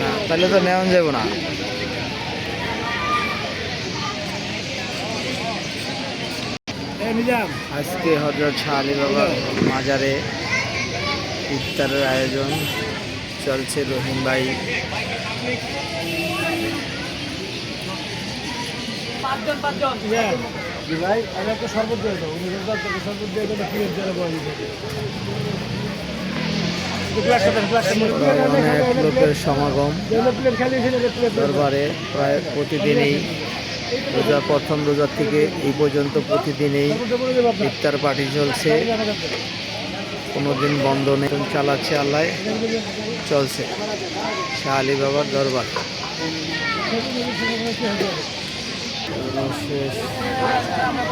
না তাহলে তো নেওয়া যাব না। আজকে হজরত শাহ আলী বাবার মাজারে ইফতারের আয়োজন চলছে রহিম ভাই। ভাই আমি একটা শরবত দিয়ে দেবো উনি রোজগার থেকে শরবত দিয়ে দেবো প্লেট দিয়ে দেবো অনেক লোকের সমাগম দরবারে প্রায় প্রতিদিনই রোজা প্রথম রোজার থেকে এই পর্যন্ত প্রতিদিনই ইফতার পার্টি চলছে। কোনো দিন বন্ধ নেই চালাচ্ছে আল্লাহ চলছে। শাহ আলী বাবার দরবার। শেষ। আমরা